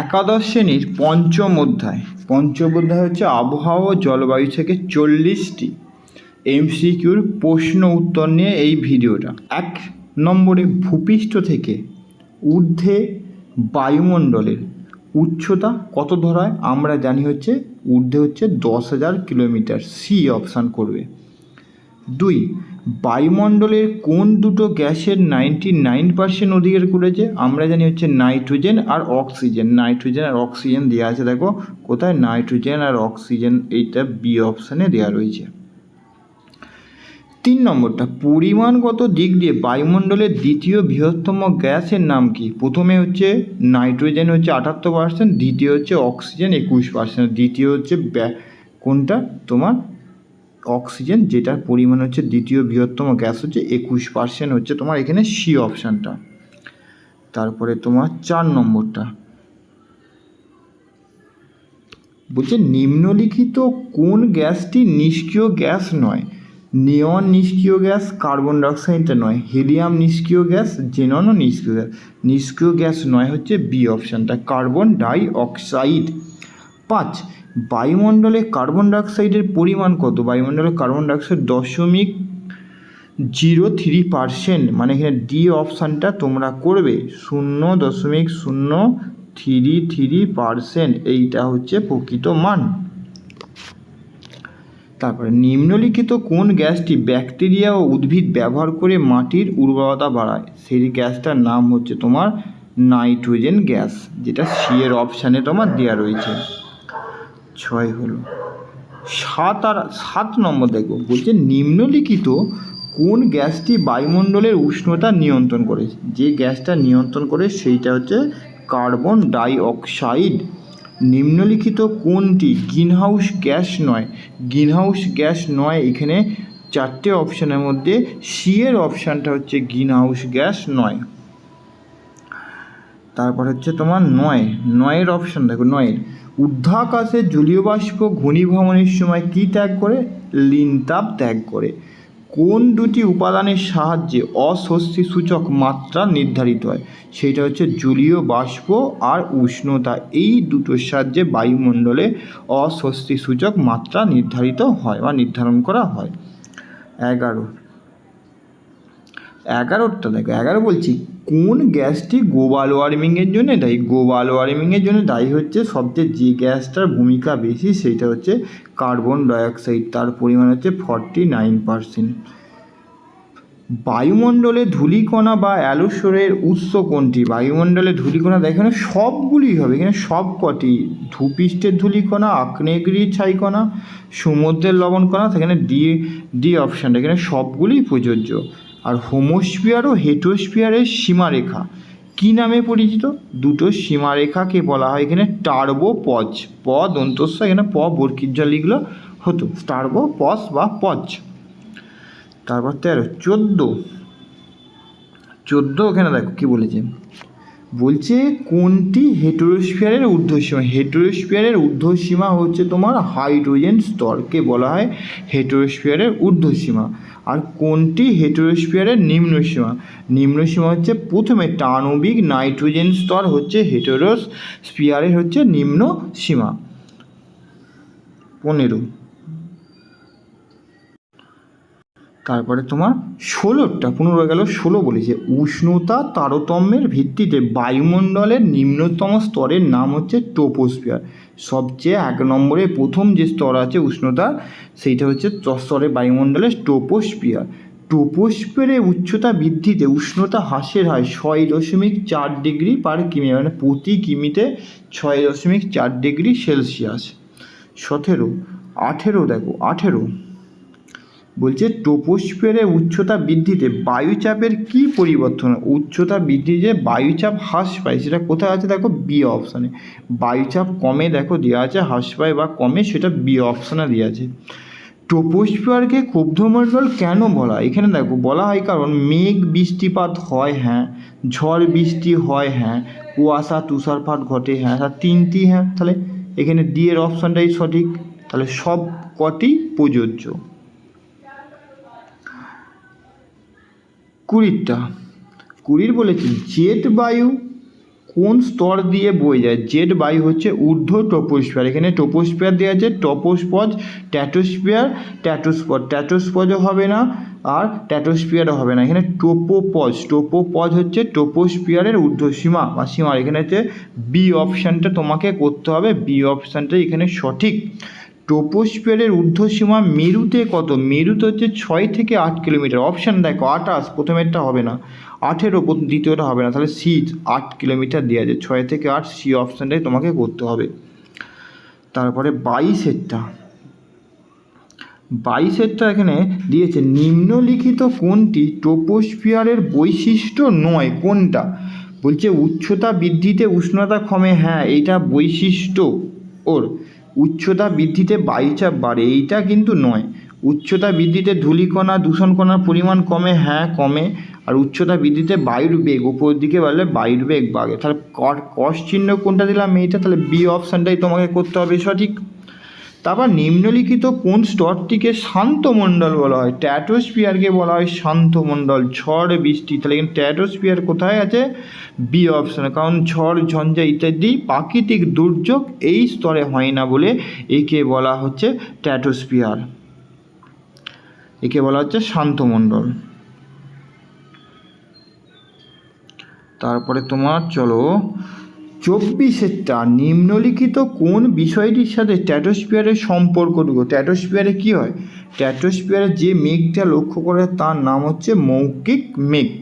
একাদশ শ্রেণির পঞ্চম অধ্যায়। পঞ্চম অধ্যায় হচ্ছে আবহাওয়া ও জলবায়ু থেকে চল্লিশটি এমসিকিউর প্রশ্ন উত্তর নিয়ে এই ভিডিওটা। এক নম্বরে ভূপৃষ্ঠ থেকে ঊর্ধ্বে বায়ুমণ্ডলের উচ্চতা কত ধরায়? আমরা জানি হচ্ছে ঊর্ধ্বে হচ্ছে দশ হাজার কিলোমিটার সি অপশান করবে। দুই বায়ুমণ্ডলের কোন দুটো গ্যাসের নাইনটি নাইন পার্সেন্ট অধিকার করেছে? আমরা জানি হচ্ছে নাইট্রোজেন আর অক্সিজেন। নাইট্রোজেন আর অক্সিজেন দেওয়া আছে, দেখো। কোথায়? নাইট্রোজেন আর অক্সিজেন, এইটা বি অপশানে দেওয়া রয়েছে। তিন নম্বরটা, পরিমাণগত দিক দিয়ে বায়ুমণ্ডলের দ্বিতীয় বৃহত্তম গ্যাসের নাম কি? প্রথমে হচ্ছে নাইট্রোজেন হচ্ছে আটাত্তর পার্সেন্ট দ্বিতীয় হচ্ছে অক্সিজেন একুশ পার্সেন্ট দ্বিতীয় হচ্ছে কোনটা? তোমার অক্সিজেন যেটার পরিমাণ হচ্ছে দ্বিতীয় বৃহত্তম গ্যাস হচ্ছে একুশ পার্সেন্ট হচ্ছে তোমার এখানে সি অপশানটা তারপরে তোমার চার নম্বরটা। বলছে, নিম্নলিখিত কোন গ্যাসটি নিষ্ক্রিয় গ্যাস নয়? নিয়ন নিষ্ক্রিয় গ্যাস, কার্বন ডাইঅক্সাইডটা নয়। হিলিয়াম নিষ্ক্রিয় গ্যাস, জেননও নিষ্ক্রিয় গ্যাস। নিষ্ক্রিয় গ্যাস নয় হচ্ছে বি অপশানটা কার্বন ডাই অক্সাইড পাঁচ, বায়ুমণ্ডলে কার্বন ডাইঅক্সাইডের পরিমাণ কত? বায়ুমণ্ডলে কার্বন ডাইঅক্সাইড দশমিক জিরো থ্রি পার্সেন্ট মানে এখানে ডি অপশানটা তোমরা করবে, শূন্য দশমিক শূন্য থ্রি থ্রি পার্সেন্ট, এইটা হচ্ছে প্রকৃত মান। তারপরে, নিম্নলিখিত কোন গ্যাসটি ব্যাকটেরিয়া ও উদ্ভিদ ব্যবহার করে মাটির উর্বরতা বাড়ায়? সেই গ্যাসটার নাম হচ্ছে তোমার নাইট্রোজেন গ্যাস, যেটা সি এর অপশানে তোমার দেওয়া রয়েছে। ছয় হলো। সাত আর, সাত নম্বর দেখো, বলছে নিম্নলিখিত কোন গ্যাসটি বায়ুমণ্ডলের উষ্ণতা নিয়ন্ত্রণ করে? যে গ্যাসটা নিয়ন্ত্রণ করে সেইটা হচ্ছে কার্বন ডাই অক্সাইড নিম্নলিখিত কোনটি? গ্রিনহাউস গ্যাস নয়। গ্রিনহাউস গ্যাস নয়, এখানে চারটে অপশানের মধ্যে সি এর অপশানটা হচ্ছে গ্রিনহাউস গ্যাস নয়। তারপর হচ্ছে তোমার নয়, নয়ের অপশান দেখো, নয়ের। ঊর্ধ্বাকাশে জলীয় বাষ্প ঘনীভবনের সময় কী ত্যাগ করে? লিনতাপ ত্যাগ করে। কোন দুটি উপাদানের সাহায্যে অস্বস্তি সূচক মাত্রা নির্ধারিত হয়? সেটা হচ্ছে জলীয় বাষ্প আর উষ্ণতা। এই দুটোর সাহায্যে বায়ুমণ্ডলে অস্বস্তি সূচক মাত্রা নির্ধারিত হয় বা নির্ধারণ করা হয়। এগারো। এগারোটা দেখো, এগারো বলছি, কোন গ্যাসটি গ্লোবাল ওয়ার্মিংয়ের জন্য দায়ী? গ্লোবাল ওয়ার্মিংয়ের জন্য দায়ী হচ্ছে সবচেয়ে যে গ্যাসটার ভূমিকা বেশি সেটা হচ্ছে কার্বন ডাইঅক্সাইড তার পরিমাণ হচ্ছে ফর্টি নাইন পারসেন্ট বায়ুমণ্ডলে ধূলিকণা বা অ্যালোসোরের উৎস কোনটি? বায়ুমণ্ডলে ধূলিকণা দেখেন সবগুলি হবে, এখানে সব কটি, ভূপৃষ্ঠের ধূলিকণা আগ্নেয়গিরি ছাইকণা, সমুদ্রের লবণকণা, সেখানে ডি ডি অপশানটা এখানে সবগুলিই প্রযোজ্য। আর হোমোস্ফিয়ার ও হেটোস্ফিয়ারের সীমারেখা। কি নামে পরিচিত? দুটো সীমারেখাকে বলা হয়। এখানে টার্বো পজ, প দন্তস্ব, এখানে প বর্কির জল এগুলো হতো। টার্বো, পজ বা পজ। তারপর তেরো, চোদ্দ। চোদ্দ এখানে দেখো কী বলেছে। বলছে কোনটি হেটেরোস্ফিয়ারের ঊর্ধ্বসীমা? হেটেরোস্ফিয়ারের ঊর্ধ্বসীমা হচ্ছে তোমার হাইড্রোজেন স্তরকে বলা হয় হেটেরোস্ফিয়ারের ঊর্ধ্বসীমা। আর কোনটি হেটেরোস্ফিয়ারের নিম্নসীমা? নিম্নসীমা হচ্ছে প্রথমে টানবিক নাইট্রোজেন স্তর হচ্ছে হেটেরোস্ফিয়ারের হচ্ছে নিম্ন সীমা পনেরো। তারপরে তোমার ষোলোটা, পনেরো গেল ষোলো বলেছে উষ্ণতা তারতম্যের ভিত্তিতে বায়ুমণ্ডলের নিম্নতম স্তরের নাম হচ্ছে টোপোস্ফিয়ার সবচেয়ে এক নম্বরে প্রথম যে স্তর আছে উষ্ণতা, সেইটা হচ্ছে স্তরে বায়ুমণ্ডলের টোপোস্ফিয়ার টোপোস্ফিয়ারের উচ্চতা বৃদ্ধিতে উষ্ণতা হ্রাসের হয় ছয় দশমিক চার ডিগ্রি পার কিমি মানে প্রতি কিমিতে ছয় দশমিক চার ডিগ্রি সেলসিয়াস। সতেরো, আঠেরো দেখো, আঠেরো। বলছে টোপোস্ফিয়ারের উচ্চতা বৃদ্ধিতে বায়ুচাপের কি পরিবর্তন? উচ্চতা বৃদ্ধিতে বায়ুচাপ হ্রাস পায়, সেটা কোথায় আছে? দেখো বি অপশানে বায়ুচাপ কমে, দেখো দেওয়া আছে, হ্রাস পায় বা কমে, সেটা বি অপশানে দেওয়া আছে। টোপোস্ফিয়ারকে ক্ষুব্ধমণ্ডল কেন বলা? এখানে দেখো, বলা হয় কারণ মেঘ বৃষ্টিপাত হয় হ্যাঁ ঝড় বৃষ্টি হয় হ্যাঁ কুয়াশা, তুষারপাত ঘটে হ্যাঁ তার তিনটি হ্যাঁ তাহলে এখানে ডি এর অপশানটাই সঠিক। তাহলে সব কটি প্রযোজ্য। কুড়িরটা। কুড়ির বলেছি জেট বায়ু কোন স্তর দিয়ে বয়ে যায়? জেড বায়ু হচ্ছে ঊর্ধ্ব টোপোস্ফিয়ার এখানে টোপোস্ফিয়ার দেওয়া আছে টোপোস্পজ ট্যাটোস্ফিয়ার ট্যাটোস্পজ ট্যাটোস্পজও হবে না আর ট্যাটোস্ফিয়ারও হবে না। এখানে টোপোপজ টোপোপজ হচ্ছে টোপোস্ফিয়ারের ঊর্ধ্বসীমা বা সীমা। এখানে হচ্ছে বি অপশানটা তোমাকে করতে হবে। বি অপশানটা এখানে সঠিক। টোপোস্ফিয়ারের ঊর্ধ্বসীমা মেরুতে কত? মেরুতে হচ্ছে ছয় থেকে আট কিলোমিটার। অপশান দেখো আটাশ প্রথমেরটা হবে না। আঠের দ্বিতীয়টা হবে না। তাহলে সি আট কিলোমিটার দেওয়া যায় ছয় থেকে আট সি অপশানটাই তোমাকে করতে হবে। তারপরে বাইশেরটা। বাইশেরটা এখানে দিয়েছে, নিম্নলিখিত কোনটি টোপোস্ফিয়ারের বৈশিষ্ট্য নয়? কোনটা? বলছে উচ্চতা বৃদ্ধিতে উষ্ণতা কমে। হ্যাঁ এইটা বৈশিষ্ট্য ওর। উচ্চতা বৃদ্ধিতে বায়ুচাপ বাড়ে, এইটা কিন্তু নয়। উচ্চতা বৃদ্ধিতে ধূলিকণা, দূষণকণার পরিমাণ কমে হ্যাঁ কমে। আর উচ্চতা বৃদ্ধিতে বায়ুর বেগ উপর দিকে বাড়লে বায়ুর বেগ বাড়ে। তাহলে কস চিহ্ন কোনটা দিলাম এইটা? তাহলে বি অপশানটাই তোমাকে করতে হবে সঠিক। তারপর নিম্নলিখিত কোন স্তরটিকে শান্তমণ্ডল বলা হয়? ট্যাটোস্ফিয়ারকে বলা হয় শান্তমণ্ডল। ঝড়, বৃষ্টি। তাহলে এখানে ট্যাটোস্ফিয়ার কোথায় আছে? বি অপশানে। কারণ ঝড়, ঝঞ্ঝা ইত্যাদি প্রাকৃতিক দুর্যোগ এই স্তরে হয় না বলে একে বলা হচ্ছে ট্যাটোস্ফিয়ার একে বলা হচ্ছে শান্তমণ্ডল। তারপরে তোমার, চলো চব্বিশেরটা নিম্নলিখিত কোন বিষয়টির সাথে ট্যাটোস্ফিয়ারের সম্পর্কটুকু ট্যাটোস্ফিয়ারে কী হয়? ট্যাটোস্ফিয়ারে যে মেঘটা লক্ষ্য করে তার নাম হচ্ছে মৌখিক মেঘ।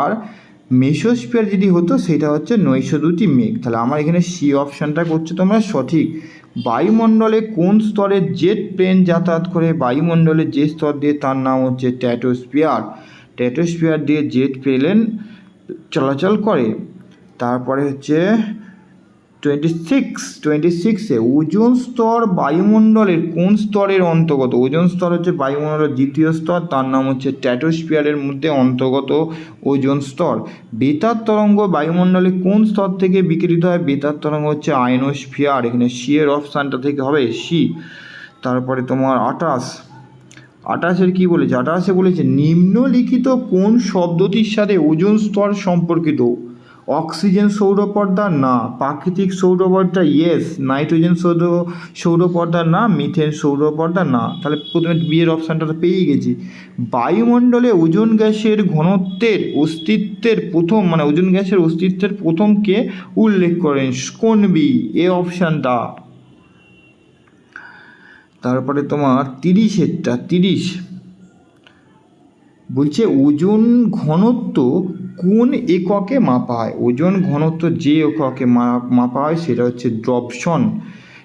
আর মেসোস্ফিয়ার যদি হতো, সেটা হচ্ছে নৈশদুতি মেঘ। তাহলে আমার এখানে সি অপশানটা করছে তোমরা সঠিক। বায়ুমণ্ডলে কোন স্তরে জেট প্লেন যাতায়াত করে? বায়ুমণ্ডলে যে স্তর দিয়ে তার নাম হচ্ছে ট্যাটোস্ফিয়ার ট্যাটোস্ফিয়ার দিয়ে জেট প্লেন চলাচল করে। তারপরে হচ্ছে টোয়েন্টি সিক্স টোয়েন্টি সিক্সে ওজন স্তর বায়ুমণ্ডলের কোন স্তরের অন্তর্গত? ওজন স্তর হচ্ছে বায়ুমণ্ডলের দ্বিতীয় স্তর, তার নাম হচ্ছে ট্যাটোস্ফিয়ারের মধ্যে অন্তর্গত ওজন স্তর। বেতার তরঙ্গ বায়ুমণ্ডলে কোন স্তর থেকে বিকিরিত হয়? বেতার তরঙ্গ হচ্ছে আয়নোস্ফিয়ার এখানে সি এর অপশানটা থেকে হবে সি তারপরে তোমার আটাশ। আটাশের কি বলেছে? আটাশে বলেছে, নিম্নলিখিত কোন শব্দটির সাথে ওজন স্তর সম্পর্কিত? অক্সিজেন সৌরপর্দা না, প্রাকৃতিক সৌরপর্দা ইয়েস নাইট্রোজেন সৌর, সৌরপর্দা না মিথেন সৌরপর্দা না। তাহলে প্রথমে বিয়ের অপশানটা তো পেয়েই গেছি। বায়ুমণ্ডলে ওজন গ্যাসের ঘনত্বের অস্তিত্বের প্রথম মানে ওজন গ্যাসের অস্তিত্বের প্রথমকে উল্লেখ করেন? কোন বি এ অপশানটা তারপরে তোমার তিরিশেরটা, তিরিশ। বলছে ওজন ঘনত্ব কোন এককে মাপা হয় ওজন ঘনত্ব যে এককে মাপা হয় সেটা হচ্ছে ড্রপসন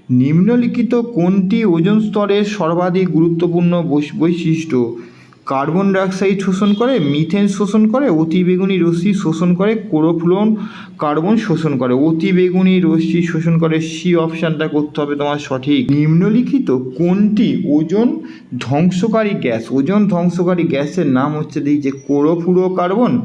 নিম্নলিখিত কোনটি ওজন স্তরের সর্বাধিক গুরুত্বপূর্ণ বৈশ- বৈশিষ্ট্য? কার্বন ডাইঅক্সাইড শোষণ করে, মিথেন শোষণ করে, অতিবেগুনি রশ্মি শোষণ করে ক্লোরোফ্লোন কার্বন শোষণ করে, অতিবেগুনি রশ্মি শোষণ করে। সি অপশানটা করতে হবে তোমার সঠিক। নিম্নলিখিত কোনটি ওজন ধ্বংসকারী গ্যাস? ওজন ধ্বংসকারী গ্যাসের নাম হচ্ছে দিয়েছে chlorofluorocarbon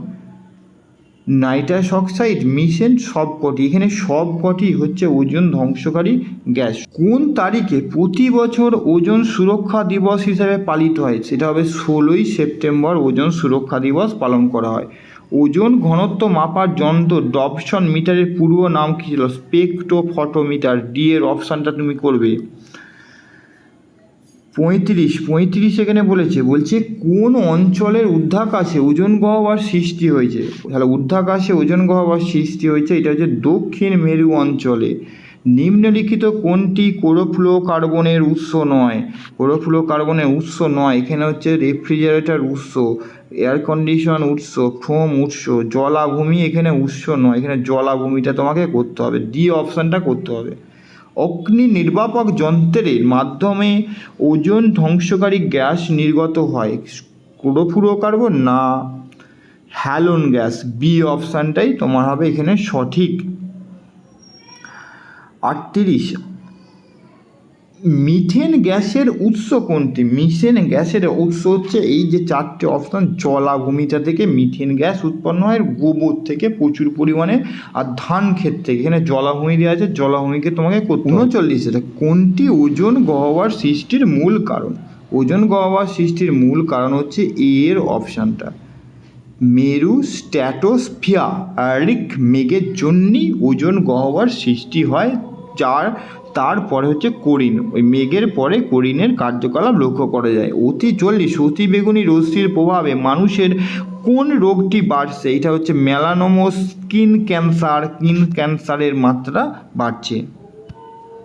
nitrous oxide methane সবকটি এখানে সবকটি হচ্ছে ওজন ধ্বংসকারী গ্যাস। কোন তারিখে প্রতি বছর ওজন সুরক্ষা দিবস হিসাবে পালিত হয়? সেটা হবে ষোলোই সেপ্টেম্বর ওজন সুরক্ষা দিবস পালন করা হয়। ওজন ঘনত্ব মাপার যন্ত্র ডপসন মিটারের পূর্ব নাম কী ছিল? স্পেকট্রোফটোমিটার। ডি এর অপশানটা তুমি করবে। পঁয়ত্রিশ পঁয়ত্রিশ এখানে বলেছে, বলছে কোন অঞ্চলের ঊর্ধ্বাকাশে ওজন গহ্বর সৃষ্টি হয়েছে? তাহলে ঊর্ধ্বাকাশে ওজন গহ্বর সৃষ্টি হয়েছে, এটা হচ্ছে দক্ষিণ মেরু অঞ্চলে। নিম্নলিখিত কোনটি কোরোফ্লো কার্বনের উৎস নয়? কোরোফ্লো কার্বনের উৎস নয়, এখানে হচ্ছে রেফ্রিজারেটর উৎস, এয়ার কন্ডিশন উৎস, ফোম উৎস, জলাভূমি এখানে উৎস নয়, এখানে জলাভূমিটা তোমাকে করতে হবে, ডি অপশানটা করতে হবে। অগ্নি নির্বাপক যন্ত্রের মাধ্যমে ওজন ধ্বংসকারী গ্যাস নির্গত হয়। ক্লোরোফ্লুরোকার্বন না হ্যালোন গ্যাস বি অপশানটাই তোমার হবে এখানে সঠিক। আটত্রিশ মিথেন গ্যাসের উৎস কোনটি? মিথেন গ্যাসের উৎস হচ্ছে এই যে চারটে অপশান জলাভূমিটা থেকে মিথেন গ্যাস উৎপন্ন হয় গোবর থেকে প্রচুর পরিমাণে, আর ধান ক্ষেত থেকে। এখানে জলাভূমি দেওয়া আছে, জলাভূমিকে তোমাকে। উনচল্লিশ কোনটি? ওজন গহ্বর সৃষ্টির মূল কারণ। ওজন গহ্বর সৃষ্টির মূল কারণ হচ্ছে এর অপশানটা। মেরু স্ট্র্যাটোস্ফিয়ারিক মেঘের জন্যই ওজন গহ্বর সৃষ্টি হয়, যার তারপরে হচ্ছে করিন। ওই মেঘের পরে করিনের কার্যকলাপ লক্ষ্য করা যায়। অতি চল্লিশ অতি বেগুনি রশ্মির প্রভাবে মানুষের কোন রোগটি বাড়ছে? এটা হচ্ছে মেলানোমো স্কিন ক্যান্সার, স্কিন ক্যান্সারের মাত্রা বাড়ছে।